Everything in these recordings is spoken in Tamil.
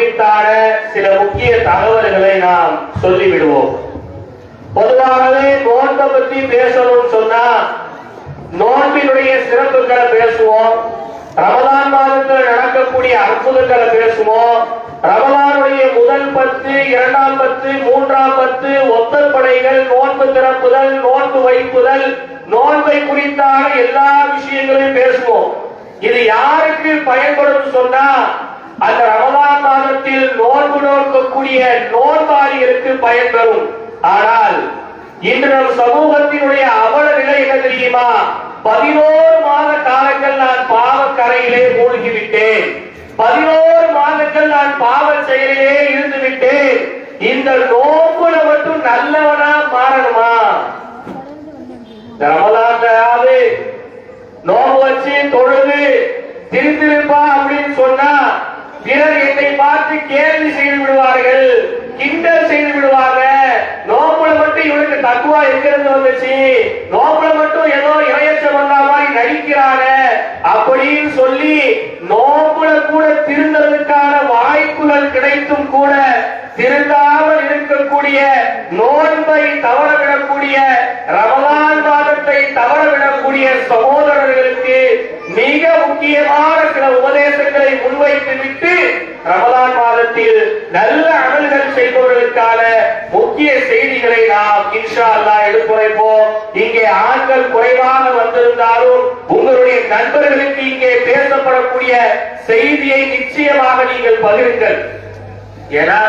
குறித்தான சில முக்கிய தகவல்களை நாம் சொல்லிவிடுவோம். பொதுவாகவே நோன்பை பத்தி பேசணும்னு சொன்னா நோன்பினுடைய சிறப்புகளை பேசுவோம். ரமதான் மாதத்தில் நடக்கக்கூடிய அற்புதங்களை பேசுவோம். ரமலானுடைய முதல் பத்து இரண்டாம் பத்து மூன்றாம் பத்து ஒத்தப்படைகள் நோன்பு திறப்புதல் நோன்பு வைப்புதல் நோன்பை குறித்தான எல்லா விஷயங்களையும் பேசுவோம். இது யாருக்கு பயன்படும் சொன்னா அந்த ரமதான் மாதத்தில் நோன்பு நோக்கக்கூடிய நோன்பாளிகளுக்கு பயன்பெறும் ஆனால் இன்று நம் சமூகத்தினுடைய அவல நிலை என்ன தெரியுமா? பதினோரு மாத காலங்கள் நான் பாவக்கரையிலே மூழ்கிவிட்டேன். பதினோரு மாதங்கள் நான் பாவ செயலிலே இருந்து விட்டேன் இந்த நோன்புல மட்டும் நல்லவனா மாறணுமா? இந்த நோம்பு வச்சு தொழுது திருந்திருப்பா அப்படின்னு சொன்னா பிறர் என்னை பார்த்து கேள்வி செய்து விடுவார்கள் கிண்டல் செய்து விடுவாங்க. நோம்புல மட்டும் இவனுக்கு தக்குவா எங்கிருந்து வந்துச்சு நோம்புல மட்டும் ஏதோ இறையச்சம் வந்தா மாதிரி நடிக்கிறாங்க. அப்படின்னு சொல்லி நோம்புல கூட திருந்ததுக்கான வாய்ப்புகள் கிடைத்தும் கூட திருந்தாமல் இருக்கக்கூடிய நோன்பை தவறவிடக்கூடிய ரமலான் மாதத்தை தவறவிடக்கூடிய சகோதரர்களுக்கு மிக முக்கியமான சில உபதேசங்களை முன்வைத்து விட்டு ரமலான் மாதத்தில் நல்ல அமல்கள் செய்பவர்களுக்கான முக்கிய செய்திகளை நாம் இன்ஷா அல்லாஹ் எடுத்துரைப்போம். இங்கே ஆண்கள் குறைவாக வந்திருந்தாலும் உங்களுடைய நண்பர்களுக்கு இங்கே பேசப்படக்கூடிய செய்தியை நிச்சயமாக நீங்கள் பகிருங்கள். ஏன்னா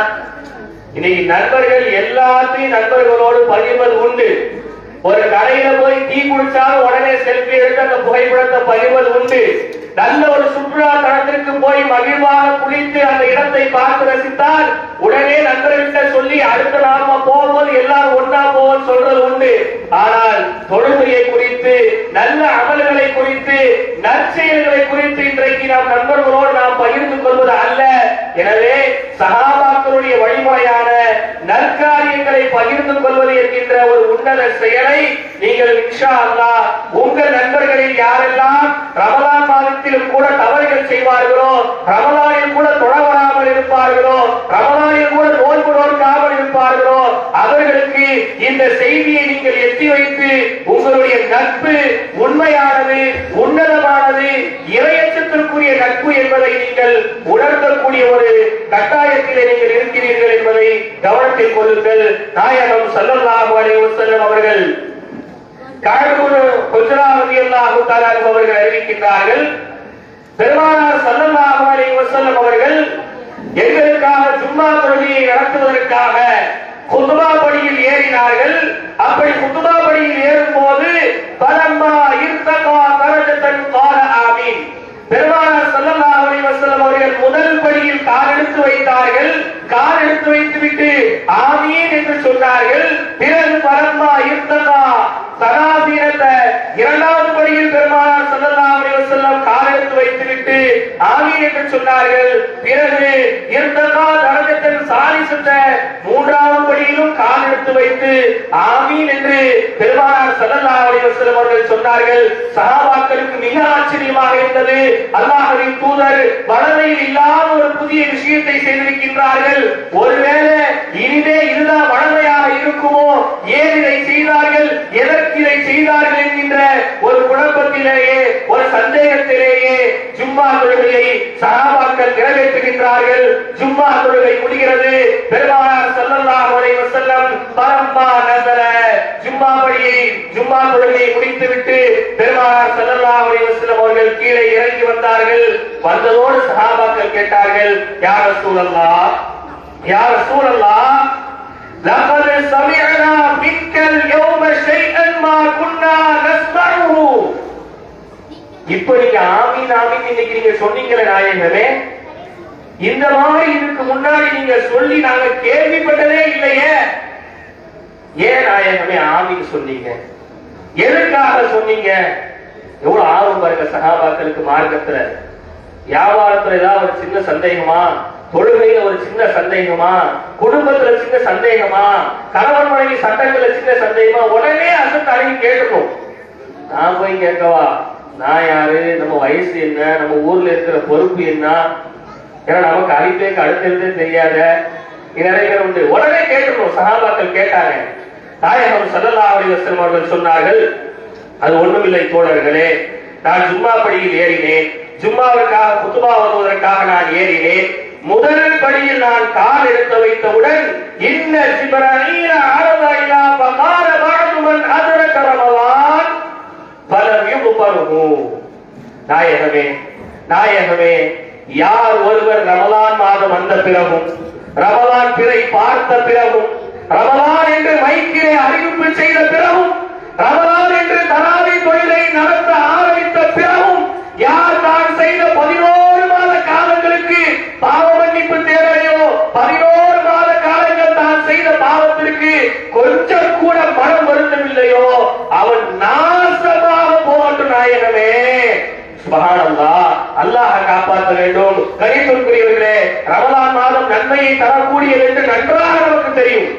இன்னைக்கு நண்பர்கள் எல்லாத்தையும் நண்பர்களோடு பகிர்வது உண்டு. ஒரு கடையில போய் டீ குடிச்சாலும் உடனே செல்ஃபி எடுத்து அந்த புகைப்படத்தை பகிர்வது உண்டு. நல்ல ஒரு சுற்றுலா தளத்திற்கு போய் மகிழ்வாக குளித்து அந்த இடத்தை பார்த்து ரசித்தால் உடனே நண்பர்கிட்ட சொல்லி அடுத்த நாம போகும்போது எல்லாரும் ஒன்றா போவோம் சொல்றது உண்டு. ஆனால் தொழுகையை குறித்து நல்ல அமல்களை குறித்து நற்செயல்களை குறித்து இன்றைக்கு நாம் நண்பர்களோடு நாம் பகிர்ந்து கொள்வது அல்ல. எனவே சகாபாக்களுடைய வழிமுறையான பகிர்ந்து கொள்வது என்கின்ற ஒரு உன்னத செயலை நீங்கள் இன்ஷா அல்லாஹ் உங்கள் நண்பர்களில் யாரெல்லாம் ரமலான் மாதத்திலும் கூட தவறுகள் செய்வார்களோ ரமலானில் கூட தொழ வராமல் இருப்பார்களோ ரமலானில் கூட நோன்பு நோக்காமல் இருப்பார்களோ அவர்களுக்கு இந்த செய்தியை நீங்கள் எத்தி வைத்து உங்களுடைய நட்பு உண்மையானது உன்னதமானது இறையச்சத்திற்குரிய நட்பு என்பதை நீங்கள் உணர்த்தக்கூடிய ஒரு கட்டாயத்திலே நீங்கள் இருக்கிறீர்கள் என்பதை கவனத்தில் கொள்ளுங்கள். நாயகம் சல்லல்லாஹு அலைஹி வஸல்லம் அவர்கள் கழகுரு குஜராவதி அல்லாஹு தஆலா அவர்கள் அறிவிக்கின்றார்கள். பெருமானார் சல்லல்லாஹு அலைஹி வஸல்லம் அவர்கள் எங்களுக்காக ஜும்மா தொழுகையை நடத்துவதற்காக குத்துபா படியில் ஏறினார்கள். அப்படி குத்துபா படியில் ஏறும் போது பலம்மா இருத்தகா தரஜத்தன் கால ஆமீன். பெருமானார் ஸல்லல்லாஹு அலைஹி வஸல்லம் அவர்கள் முதல் படியில் கார் எடுத்து வைத்தார்கள். கார் எடுத்து வைத்துவிட்டு ஆமீன் என்று சொன்னார்கள். பிறகு பரம்மா இருந்ததா சனாதீனத்த இரண்டாவது படியில் பெருமானார் ஸல்லல்லாஹு அலைஹி வஸல்லம் கால் ஆமீன் என்று சொன்னார்கள். பிறகு இருத்தகா சாரி சாலிசத்த மூன்றாவது படியிலும் கால் எடுத்து வைத்து ஆமீன் என்று பெருமானார் சல்லல்லா அலைஹி அவர்கள் சொன்னார்கள். சகாபாக்களுக்கு மிக ஆச்சரியமாக இருந்தது. அல்லாஹரின் தூதர் வளமையில் இல்லாத ஒரு புதிய விஷயத்தை செய்திருக்கின்றார்கள். ஒருவேளை இனிமே இதுதான் வளமையாக இருக்குமோ? ஏன் இதை செய்தார்கள்? எதற்கு இதை செய்தார்கள் என்கின்ற ஒரு குழப்பத்திலேயே ஒரு சந்தேகத்திலேயே ஜும்மா தொழுகையை சஹாபாக்கள் நிறைவேற்றுகின்றார்கள் ஜும்மா தொழுகை முடிகிறது பெருமானார் ஸல்லல்லாஹு அலைஹி வஸல்லம் பரம்மா நசர ஜும்மா படியை ஜும்மா தொழுகையை முடித்துவிட்டு பெருமானார் ஸல்லல்லாஹு அலைஹி வஸல்லம் அவர்கள் கீழே இறங்கி வந்தார்கள் வந்ததோடு சஹாபாக்கள் கேட்டார்கள் யார் ரசூலல்லாஹ் யார் ரசூலல்லாஹ் لقد سمعنا منك اليوم شيئا ما كنا نسمعه இப்ப நீங்க ஆமீன் ஆமீன் இன்னைக்கு நீங்க சொன்னீங்களே நாயகமே. இந்த மாதிரி இதுக்கு முன்னாடி நீங்க சொல்லி நாங்க கேள்விப்பட்டதே இல்லையே. ஏன் நாயகமே ஆமீன் சொன்னீங்க? எதுக்காக சொன்னீங்க? எவ்வளவு ஆர்வம் பாருங்க சகாபாக்களுக்கு மார்க்கத்துல. வியாபாரத்துல ஏதாவது ஒரு சின்ன சந்தேகமா? தொழுகையில ஒரு சின்ன சந்தேகமா? குடும்பத்துல சின்ன சந்தேகமா? கணவன் மனைவி சட்டங்கள்ல சின்ன சந்தேகமா? உடனே அசத்து அறிவி கேட்டுக்கும் நான் போய் கேட்கவா? நான் யாரு? நம்ம வயசு என்ன? நம்ம ஊர்ல இருக்கிற பொறுப்பு என்ன? ஏன்னா நமக்கு அழிப்பேக்கு அடுத்தது தெரியாத நிறைய பேர் உண்டு. உடனே கேட்டுக்கணும். சகாபாக்கள் கேட்டாங்க. தாயகம் சல்லல்லா அலிவசலம் அவர்கள் சொன்னார்கள் அது ஒண்ணுமில்லை தோழர்களே. நான் ஜும்மா படியில் ஏறினேன். ஜும்மாவிற்காக குத்துபா வருவதற்காக நான் ஏறினேன். முதல் படியில் நான் கால் எடுத்து வைத்தவுடன் இன்ன ஜிப்ரீல அரதைலா பகார பாதுமன் ரமலான் நாயகமே நாயகமே யார் ஒருவர் ரமலான் மாதம் வந்த பிறகும் ரமலான் பிறை பார்த்த பிறகும் ரமலான் என்று மைக்கிலே அறிவிப்பு செய்த பிறகும் ரமலான் என்று தராவி தொழிலை நடத்த ஆரம்பித்த பிறகும் யார் தான் செய்த பதினோரு மாத காலங்களுக்கு பாவ மன்னிப்பு தேவையோ பதினோரு மாத காலங்கள் தான் செய்த பாவத்திற்கு கொஞ்சம் கூட மனம் வருந்தவில்லையோ அவன் நாசமாக போகட்டும் நாயகமே சுபஹானல்லா அல்லாஹ் காப்பாற்ற வேண்டும் ரமலான் மாதம் நன்மையை தரக்கூடியது என்று நன்றாக நமக்கு தெரியும்.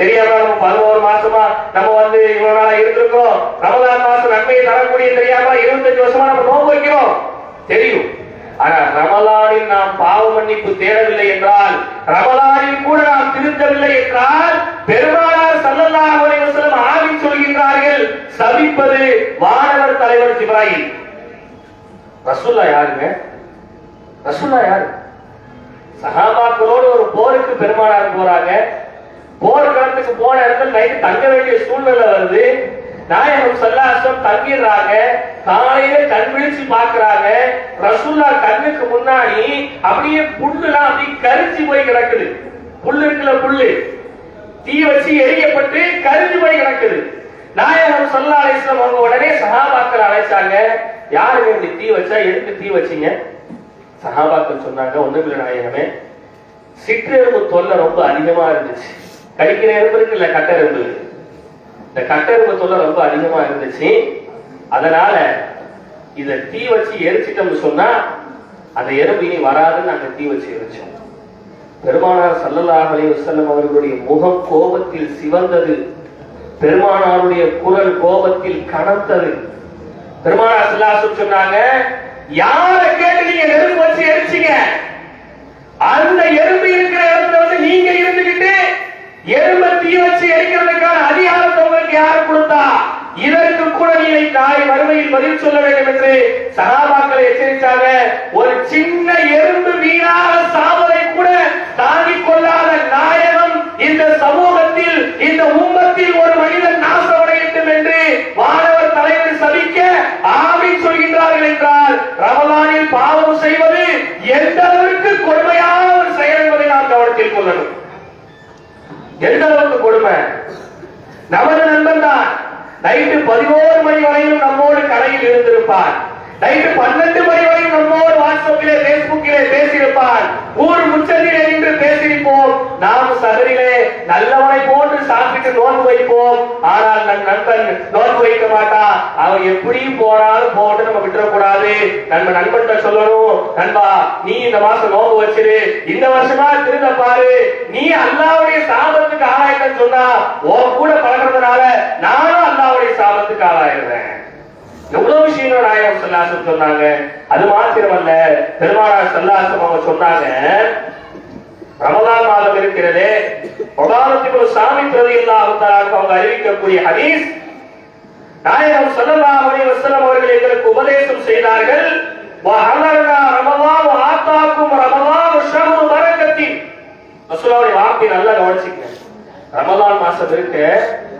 தெரியாம நம்ம பதினோரு மாசமா நம்ம வந்து இவ்வளவு நாளா இருந்திருக்கோம் ரமலான் மாசம் நன்மையை தரக்கூடிய தெரியாம இருபத்தஞ்சு வருஷமா நம்ம நோன்பு வைக்கிறோம். தெரியும். ஆனா ரமலானில் நாம் பாவ மன்னிப்பு தேடவில்லை என்றால் ரமலானில் கூட நாம் திருத்தவில்லை என்றால் பெருமானார் சல்லல்லா அவரை ஆவி சொல்கின்றார்கள் சபிப்பது வானவர் தலைவர் ஜிப்ராயில். ரசூல்லா யாருங்க? ரசூல்லா யாரு? சகாபாக்களோடு ஒரு போருக்கு பெருமானார் போறாங்க. போர் களத்துக்கு போன இடத்துல நைட்டு தங்க வேண்டிய சூழ்நிலை வருது. நாயகம் சல்லாசம் தங்கிடுறாங்க. காலையில கண் விழிச்சு பாக்குறாங்க ரசூல்லா கண்ணுக்கு முன்னாடி அப்படியே புல்லுலாம் அப்படியே கரிஞ்சு போய் கிடக்குது. புல்லு இருக்குல்ல புல்லு? தீ வச்சு எரியப்பட்டு கரிஞ்சு போய் கிடக்குது. நாயகம் சல்லா அலிஸ்லாம் அவங்க உடனே சகாபாக்கள் அழைச்சாங்க. யாருங்க இப்படி தீ வச்சா? எதுக்கு தீ வச்சீங்க? சகாபாக்கள் சொன்னாங்க ஒண்ணும் இல்லை நாயகமே. சிற்றெரும்பு தொல்லை ரொம்ப அதிகமா இருந்துச்சு. கடிக்கிற எறும்பு இருக்குல்ல கட்டெரும்பு இந்த கட்டெரும்பு தொல்லை ரொம்ப அதிகமா இருந்துச்சு. அதனால இத தீ வச்சு எரிச்சிட்டோம்னு சொன்னா அந்த எறும்பு இனி வராதுன்னு நாங்க தீ வச்சு எரிச்சோம். பெருமானார் சல்லல்லாஹ் அலைஹி வஸல்லம் அவர்களுடைய முகம் கோபத்தில் சிவந்தது. பெருமானாருடைய குரல் கோபத்தில் கனத்தது பெருமானார் சொன்னாங்க யார் கேட்டு நீங்க நெருப்பு வச்சு எரிச்சீங்க அந்த எறும்பு இருக்கிற இடத்துல வந்து நீங்க இருந்துகிட்டு எறும்பை தீ வச்சு எரிக்கிறதுக்கான அதிகாரத்தை உங்களுக்கு யாரு கொடுத்தா இதற்கு கூட நாளை வறுமையில் பதில் சொல்ல வேண்டும் என்று சகாபாக்களை எச்சரித்தாங்க ஒரு சின்ன எறும்பு வீணாக சாவதை கூட தாங்கிக் கொள்ளாத நாயகம் இந்த சமூகத்தில் இந்த உம்மத்தில் ஒரு மனிதன் நாசமடையட்டும் என்று மாணவர் தலைவர் சபிக்க ஆவி சொல்கின்றார்கள் என்றால் ரமலானில் பாவம் செய்வது எந்த அளவிற்கு கொடுமையான ஒரு செயல் என்பதை நாம் கவனத்தில் கொள்ளணும். எந்த அளவுக்கு கொடுமை? நமது நண்பன் தான் நைட்டு பதினோரு மணி வரையிலும் நம்மோடு கடையில் இருந்திருப்பார். நைட்டு பன்னெண்டு மணி வரையும் நம்மோடு வாட்ஸ்அப்பிலே பேஸ்புக்கிலே பேசியிருப்பான் ஊர் முச்சதிலே நின்று பேசியிருப்போம். நாம் சகரிலே நல்லவனை போன்று சாப்பிட்டு நோன்பு வைப்போம். ஆனால் நம் நண்பன் நோன்பு வைக்க மாட்டான் அவன் எப்படியும் போனாலும் போட்டு நம்ம விட்டுறக்கூடாது. நம்ம நண்பன் சொல்லணும் நண்பா நீ இந்த மாசம் நோன்பு வச்சிரு. இந்த வருஷமா திருந்த பாரு. நீ அல்லாவுடைய சாபத்துக்கு ஆளாயிட்டன்னு சொன்னா உன் கூட பழகிறதுனால நானும் அல்லாவுடைய சாபத்துக்கு ஆளாயிடுறேன் எவ்வளவு விஷயங்கள் நாயகம் சல்லாசம் சொன்னாங்க. அது மாத்திரமல்ல பெருமானார் சல்லாசம் அவங்க சொன்னாங்க ரமதான் மாதம் இருக்கிறதே உதாரணத்துக்கு ஒரு சாமி பிரதி அவங்க அறிவிக்கக்கூடிய ஹதீஸ். நாயகம் ஸல்லல்லாஹு அலைஹி வஸல்லம் அவர்கள் எங்களுக்கு உபதேசம் செய்தார்கள். ரமதான் ஆத்தாக்கும் ரமலான் ஷஹ்ரு பரக்கத்தின். ரசூலுடைய வார்த்தை நல்லா கவனிச்சுங்க ரமலான் மாசம் இருக்கு.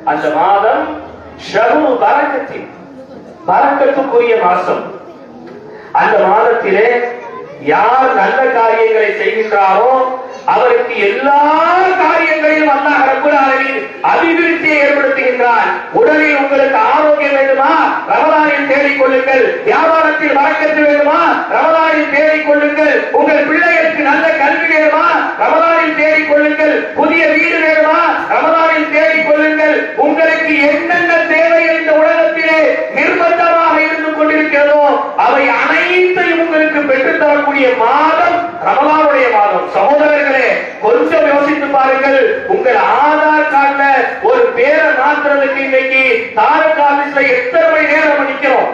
அந்த மாதம் ஷஹ்ரு பரக்கத்தின் பரக்கத்துக்குரிய மாசம் அந்த மாதத்திலே யார் நல்ல காரியங்களை செய்கின்றாரோ அவருக்கு எல்லா காரியங்களிலும் அல்லாஹ் ரப்பல் ஆலமீன் அபிவிருத்தியை ஏற்படுத்துகின்றான். உடலில் உங்களுக்கு ஆரோக்கியம் வேண்டுமா? ரமலானில் தேடிக் கொள்ளுங்கள். வியாபாரத்தில் வழக்கத்து வேண்டுமா? ரமலானில் தேடிக் கொள்ளுங்கள். உங்கள் பிள்ளைகளுக்கு நல்ல கல்வி வேண்டுமா? ரமலானில் தேடிக் கொள்ளுங்கள். புதிய வீடு வேண்டுமா? ரமலானில் தேடிக் கொள்ளுங்கள். உங்களுக்கு என்னென்ன தேவை இந்த உலகத்திலே நிர்பந்தமாக இருந்து கொண்டிருக்கிறதோ அவை அனைத்தையும் உங்களுக்கு பெற்றுத்தரக்கூடிய மாதம் ரமலானுடைய மாதம். சகோதரர்கள் கொஞ்சம் யோசித்து பாருங்கள். உங்கள் ஆதார் கார்டுல ஒரு பேரை மாத்துறதுக்கு இன்னைக்கு தாலுகா ஆபீஸ்ல எத்தனை மணி நேரம் நிக்கிறோம்?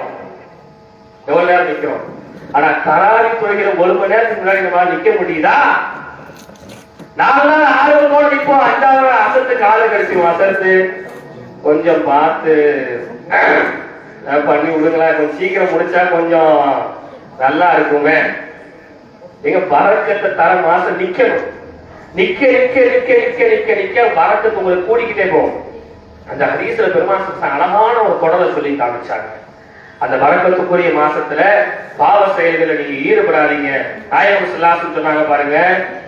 எவ்வளவு நேரம் நிக்கிறோம்? ஆனா தராவி தொழுகிற ஒரு மணி நேரத்துக்கு முன்னாடி நிக்க முடியுதா? நாங்களாம் ஆர்வத்தோட நிப்போம். அஞ்சாவது அசத்து காலை கடிச்சிருவோம் அசத்து கொஞ்சம் பார்த்து பண்ணி விடுங்களேன். கொஞ்சம் சீக்கிரம் முடிச்சா கொஞ்சம் நல்லா இருக்குமே எங்க பறக்கத்தை தர மாசம் நிக்கணும். நிக்க நிக்க நிக்க நிக்க நிக்க நிக்க வரத்துக்கு உங்களுக்கு கூடிக்கிட்டே போகும். அந்த ஹதீஸ்ல பெருமாசம் அழகான ஒரு குடலை சொல்லி காமிச்சாங்க. அந்த வரக்கத்துக்குரிய மாசத்துல பாவ செயல்களை நீங்க ஈடுபடாதீங்க. நாயகம் சொல்லாசம் சொன்னாங்க பாருங்க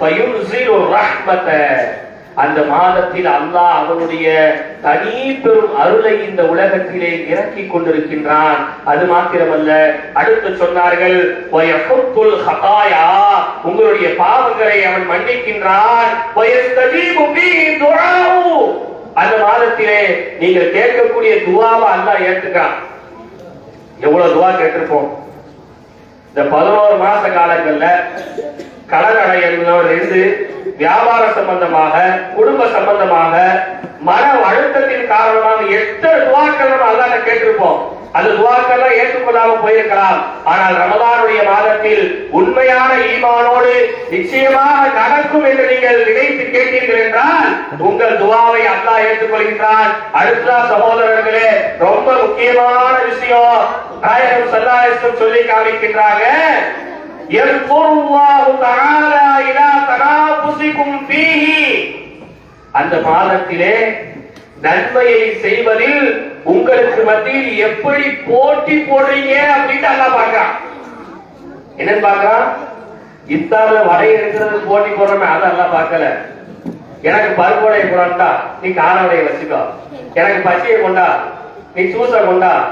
பயுன்சிரு ரஹ்மத்தை. அந்த மாதத்தில் அல்லாஹ் அவனுடைய தனி பெரும் அருளை இந்த உலகத்திலே இறக்கி கொண்டிருக்கின்றான். அது மாத்திரமல்ல அடுத்து சொன்னார்கள் உங்களுடைய பாவங்களை அவன் மன்னிக்கின்றான். அந்த மாதத்திலே நீங்கள் கேட்கக்கூடிய துவாவை அல்லாஹ் ஏற்றுக்கிறான். எவ்வளவு துவா கேட்டிருப்போம்? இந்த பதினோரு மாச காலங்கள்ல கடன் இருந்து வியாபார சம்பந்தமாக குடும்ப சம்பந்தமாக மன அழுத்தத்தின் காரணமாக எத்தனை துவாக்கள் நம்ம அல்லாட்ட கேட்டிருப்போம். அந்த துவாக்கெல்லாம் ஏற்றுக்கொள்ளாமல் போயிருக்கலாம். ஆனால் ரமதானுடைய மாதத்தில் உண்மையான ஈமானோடு நிச்சயமாக நடக்கும் என்று நீங்கள் நினைத்து கேட்டீர்கள் என்றால் உங்கள் துவாவை அல்லாஹ் ஏற்றுக்கொள்கின்றார் அடுத்த சகோதரர்களே ரொம்ப முக்கியமான விஷயம். நாயகம் சல்லாஹிஸ்லம் சொல்லி காமிக்கின்றாங்க அந்த மாதத்திலே நன்மையை செய்வதில் உங்களுக்கு மத்தியில் எப்படி போட்டி போடுறீங்க அப்படின்னு அல்லா பாக்குறான் என்னன்னு பாக்குறான் இத்தால வடை இருக்கிறது போட்டி போடுறோமே அதை எல்லாம் பார்க்கல. எனக்கு பருப்போடைய கொண்டா நீ கார வடையை வச்சுக்கோ. எனக்கு பச்சையை கொண்டா? நீ சூசை கொண்டா?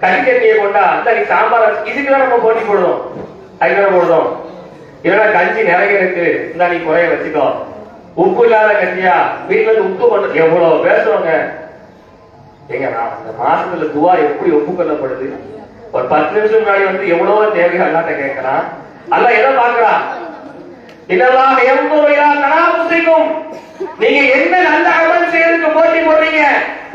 கறிக்கட்டியை கொண்டா? அந்த நீ சாம்பார் வச்சு- இதுக்குதான் நம்ம போட்டி போடுவோம் அதுக்கு போடுறோம். இல்லைன்னா கஞ்சி நிறைய இருக்கு. இந்த நீ குறைய வச்சுக்கோ. உப்பு இல்லாத கஞ்சியா? வீட்டுல உப்பு கொண்டு எவ்வளவு பேசுவாங்க? ஏங்க நான் அந்த மாசத்துல துவா எப்படி ஒப்புக்கொள்ளப்படுது? ஒரு பத்து நிமிஷம் முன்னாடி வந்து எவ்வளவோ தேவையோ அல்லாட்ட கேட்கிறான். அல்ல எதை பாக்குறான் இதெல்லாம் எவ்வளவு தனாபுசிக்கும் நீங்க என்ன நல்ல அமல் செய்யறதுக்கு போட்டி போடுறீங்க?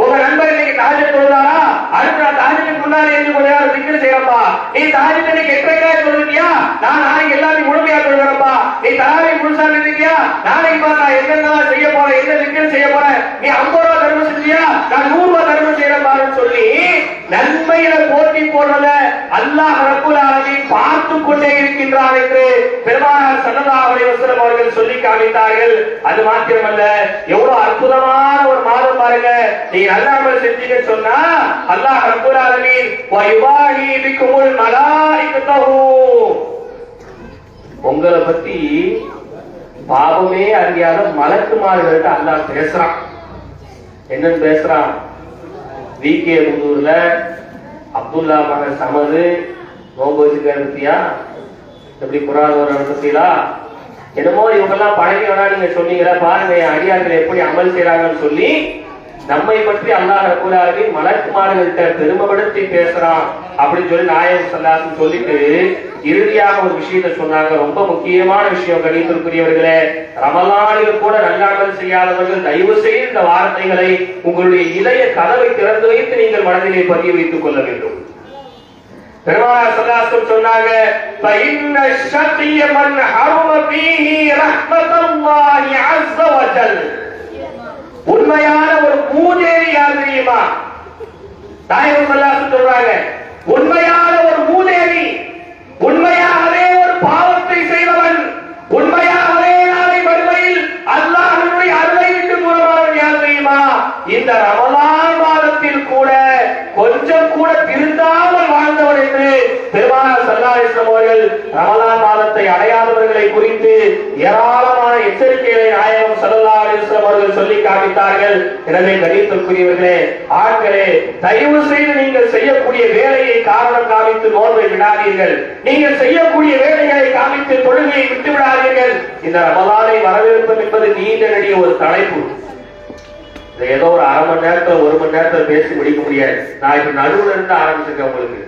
உங்க நண்பர் இன்னைக்கு தாஜத் தொழுதாரா? அடுத்த நான் தாஜத்துக்கு முன்னாடி இருந்து கொஞ்ச நேரம் திக்கர் செய்யறப்பா. நீ தாஜத் இன்னைக்கு எட்டரைக்காய் தொழுதியா நான் நாளைக்கு எல்லாத்தையும் முழுமையா தொழுகிறப்பா நீ தாவி முழுசா இருக்கியா நாளைக்கு பார்த்தா என்னென்ன செய்ய போறேன் என்ன திக்கர் செய்ய போறேன்? நீ ஐம்பது ரூபா தர்மம் செஞ்சியா நான் நூறு ரூபா தர்மம் செய்யறப்பாருன்னு சொல்லி நன்மையில போட்டி போடுறத அல்லாஹ் ரப்புல் ஆலமீன் பார்த்து கொண்டே இருக்கின்றார் என்று பெருமானார் ஸல்லல்லாஹு அலைஹி அவர்கள் சொல்லி காமித்தார்கள். அது மாத்திரமல்ல எவ்வளவு அற்புதமான ஒரு மாதம் பாருங்க. நீ நல்ல அமல் சொன்னா அல்லாஹ் ரப்புல் ஆலமீன் வ யுபாஹி பிக்குமுல் உங்களை பத்தி பாவமே அறியாத மலக்குமார்கள்ட்ட அல்லாஹ் பேசுறான். என்னன்னு பேசுறான்? வி கே புதூர்ல அப்துல்லா மகன் சமது நோம்பு வச்சுக்க பத்தியா எப்படி குரான் ஒரு என்னமோ இவங்கெல்லாம் பழகி நீங்க சொன்னீங்களா பாருங்க என் அடியார்கள் எப்படி அமல் செய்யறாங்கன்னு சொல்லி நம்மை பற்றி அல்லாஹ் ரகுலாவின் மலக்குமார்கள்ட்ட பெருமைப்படுத்தி பேசுறான் அப்படின்னு சொல்லி நாயகம் சொல்லாசன் சொல்லிட்டு இறுதியாக ஒரு விஷயத்தை சொன்னாங்க ரொம்ப முக்கியமான விஷயம் கணித்திற்குரியவர்களே ரமலானில் கூட நல்லாமல் செய்யாதவர்கள் தயவு செய்து இந்த வார்த்தைகளை உங்களுடைய இதய கதவை திறந்து வைத்து நீங்கள் மனதிலே பதிய வைத்துக் கொள்ள வேண்டும் பெருமானார் சல்லாசம் சொன்னாங்க فَإِنَّ الشَّقِيَّ مَنْ حَرُمَ فِيهِ رَحْمَةَ اللَّهِ عَزَّ وَجَلَّ உண்மையான ஒரு மூதேவி யார் தெரியுமா நாயகம் சல்லாசம் சொல்றாங்க உண்மையான ஒரு மூதேவி உண்மையாகவே ஒரு பாவத்தை செய்தவன் உண்மையாகவே நாளை வறுமையில் அல்லாஹனுடைய அருளை விட்டு தூரமானவன் யார் தெரியுமா? இந்த ரமலான் மாதத்தில் கூட கொஞ்சம் கூட திருந்தாமல் வாழ்ந்தவன் என்று பெருமானார் சல்லாஹிஸ்லம் அவர்கள் ரமலான் மாதம் ஏராளமான எச்சரிக்கைகளை நாயகம் சல்லா அலிஸ்லாம் அவர்கள் சொல்லி காமித்தார்கள் எனவே கணித்திற்குரியவர்களே ஆண்களே தயவு செய்து நீங்கள் செய்யக்கூடிய வேலையை காரணம் காமித்து நோன்பை விடாதீர்கள். நீங்கள் செய்யக்கூடிய வேலைகளை காமித்து தொழுகையை விட்டு விடாதீர்கள். இந்த ரமலானை வரவேற்பது என்பது நீண்ட நெடிய ஒரு தலைப்பு. ஏதோ ஒரு அரை மணி நேரத்துல ஒரு மணி நேரத்துல பேசி முடிக்க முடியாது. நான் இப்ப நடுவுல இருந்து ஆரம்பிச்சிருக்கேன் உங்களுக்கு.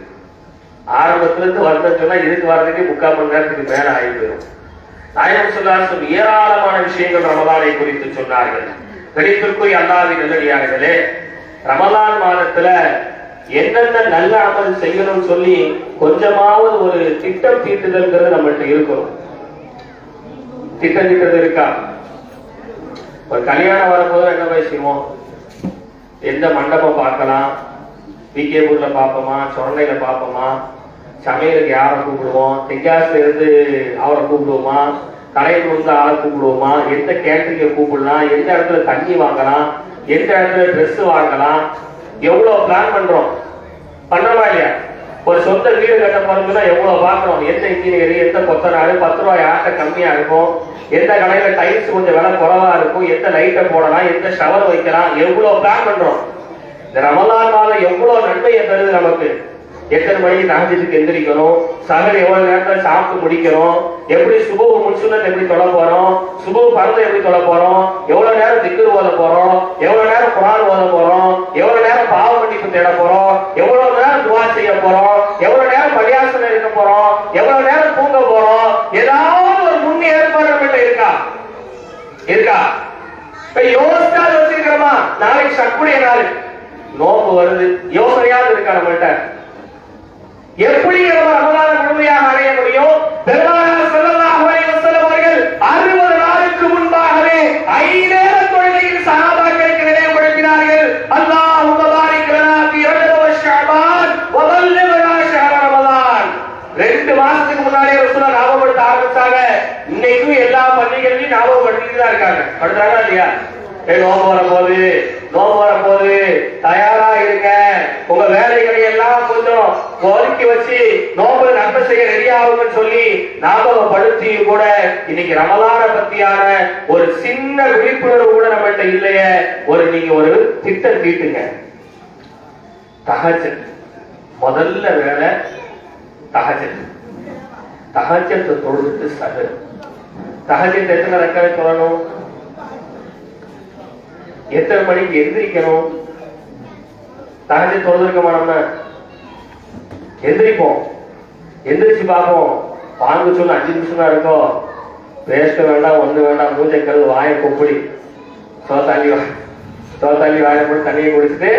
ஆரம்பத்துல இருந்து வரணும்னு இதுக்கு வர்றதுக்கு முக்கால் மணி நேரத்துக்கு மேல ஆகி போயிடும் நாயகம் சொல்லாசம் ஏராளமான விஷயங்கள் ரமலானை குறித்து சொன்னார்கள். கணித்திற்குரிய அல்லாதி நல்லடியார்களே ரமலான் மாதத்துல என்னென்ன நல்ல அமல் செய்யணும்னு சொல்லி கொஞ்சமாவது ஒரு திட்டம் தீட்டுதல்ங்கிறது நம்மள்ட்ட இருக்கணும். திட்டம் தீட்டுறது இருக்கா? ஒரு கல்யாணம் வரும்போது என்ன போய் எந்த மண்டபம் பார்க்கலாம்? விகேபூர்ல பார்ப்போமா? சொரண்டையில பார்ப்போமா? சமையலுக்கு யாரை கூப்பிடுவோம்? தென்காசில இருந்து அவரை கூப்பிடுவோமா? கடையில் இருந்து ஆளை கூப்பிடுவோமா? எந்த கேட்டரிங்க கூப்பிடலாம்? எந்த இடத்துல தண்ணி வாங்கலாம்? எந்த இடத்துல ட்ரெஸ் வாங்கலாம்? எவ்வளவு பிளான் பண்றோம்? பண்றோமா இல்லையா? ஒரு சொந்த வீடு கட்ட போறதுன்னா எவ்வளவு பார்க்கணும்? எந்த இன்ஜினியர் எந்த கொத்தனாரு? பத்து ரூபாய் ஆட்ட கம்மியா இருக்கும்? எந்த கடையில டைல்ஸ் கொஞ்சம் விலை குறைவா இருக்கும்? எந்த லைட்டை போடலாம்? எந்த ஷவர் வைக்கலாம்? எவ்வளவு பிளான் பண்றோம்? இந்த ரமலான் மாதம் எவ்வளவு நன்மையை தருது நமக்கு? எத்தனை மணிக்கு தகஜத்துக்கு எந்திரிக்கிறோம் சகல் எவ்வளவு நேரத்தில் சாப்பிட்டு முடிக்கிறோம் எப்படி சுபு முன்சுனத் எப்படி தொலை போறோம்? சுபு பரத எப்படி தொலை போறோம்? எவ்வளவு நேரம் திக்கு ஓத போறோம்? எவ்வளவு நேரம் குரான் ஓத போறோம்? எவ்வளவு நேரம் பாவ மன்னிப்பு தேட போறோம்? எவ்வளவு நேரம் துவா செய்ய போறோம்? எவ்வளவு நேரம் பரியாசனம் இருக்க போறோம்? எவ்வளவு நேரம் தூங்க போறோம்? ஏதாவது ஒரு முன் ஏற்பாடு நம்மகிட்ட இருக்கா? இருக்கா? இப்ப யோசிச்சா யோசிக்கிறோமா? நாளைக்கு சக்குடைய நாள். நோம்பு வருது. யோசனையாவது இருக்கா நம்மள்ட்ட எப்படி நம்ம ரமலான முழுமையாக அடைய முடியும்? பெருமானார் ஸல்லல்லாஹு அலைஹி அவர்கள் 60 நாளுக்கு முன்பாகவே ஐநேர தொழுகையில் சகாபாக்களுக்கு நினைவுபடுத்தினார்கள் அல்லாஹ் பாரிக் லனா ஃபீ ரஜப வ ஷஅபான் ரெண்டு மாசத்துக்கு முன்னாடியே ரசூலா ஞாபகப்படுத்த ஆரம்பிச்சாங்க. இன்னைக்கும் எல்லா பள்ளிகள்லயும் ஞாபகப்படுத்திட்டு தான் இருக்காங்க. படுறாங்களா இல்லையா? ஏய் நோம்பு வர போது நோம்பு வர போது தயாரா இருங்க. உங்க வேலைகளை எல்லாம் கொஞ்சம் ஒதுக்கி வச்சு நோம்பு நன்மை செய்ய ரெடி சொல்லி ஞாபகப்படுத்தியும் கூட இன்னைக்கு ரமலான பத்தியான ஒரு சின்ன விழிப்புணர்வு கூட நம்மகிட்ட இல்லையே. ஒரு நீங்க ஒரு திட்டம் தீட்டுங்க. தகஜ முதல்ல வேலை தகஜத் தகஜத்தை தொழுது சகு தகஜத்தை எத்தனை ரெக்கார்டு சொல்லணும்? எத்தனை மணிக்கு எந்திரிக்கணும்? தகஜ தொழுதுருக்கமா நம்ம? எந்திரிப்போம். எந்திரிச்சு பார்ப்போம். பாங்கு சொல்லு அஞ்சு நிமிஷம் தான் இருக்கும் பேச வேண்டாம் ஒண்ணு வேண்டாம் மூச்சை கழுவு வாயை கொப்படி சோத்தாண்டி வா சோத்தாண்டி வாயை போட்டு தண்ணியை குடிச்சிட்டு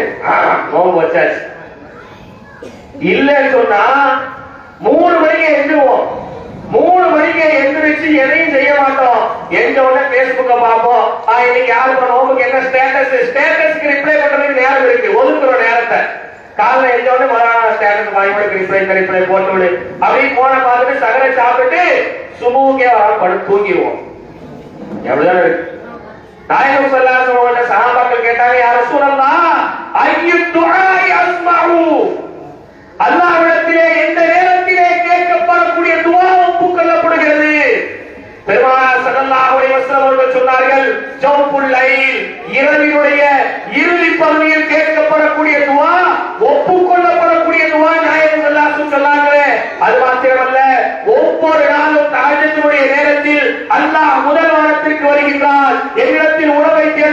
நோம்பு வச்சாச்சு. இல்லைன்னு சொன்னா மூணு மணிக்கு எழுந்துவோம் மூணு மணிக்கு எழுந்திரிச்சு எதையும் செய்ய மாட்டோம். எந்த உடனே பேஸ்புக்க பார்ப்போம். ஆ, இன்னைக்கு யாருக்கு நோம்புக்கு என்ன ஸ்டேட்டஸ் ஸ்டேட்டஸ்க்கு ரிப்ளை பண்றதுக்கு நேரம் இருக்கு. ஒதுக்குற நேரத்தை. காலைல எழுந்த உடனே முதல்ல ஸ்டேட்டஸ் வாங்கி கிரிப்பை ரிப்ளை போட்டு விடு. அப்படி போன பார்த்துட்டு சகரை சாப்பிட்டு சுமூகே வர படுத்து தூங்கிடுவோம். எவ்வளவுதான் இருக்கு? நாயகம் சொல்லாத சகாபாக்கள் கேட்டாங்க யார சூழல்லாம் ஐயு துணாய் அஸ்மாவு அல்லாஹ்விடத்திலே எந்த நேரத்திலே கேட்கப்படக்கூடிய துவாவும் ஒப்புக்கொள்ளப்படுகிறது பெருமானார் ஸல்லல்லாஹு அலைஹி அவர்கள் சொன்னார்கள் ஜௌபுல் லைல் இரவினுடைய இறுதி பகுதியில் கேட்கப்படக்கூடிய துவா ஒப்புக்கொள்ளப்படக்கூடிய துவா நாயகம் ஸல்லல்லாஹு சொன்னாங்களே அது மாத்திரமல்ல ஒவ்வொரு நாளும் தஹஜ்ஜுடைய நேரத்தில் அல்லாஹ் முதல் வாரத்திற்கு வருகின்றார் என்னிடத்தில் உறவை தேட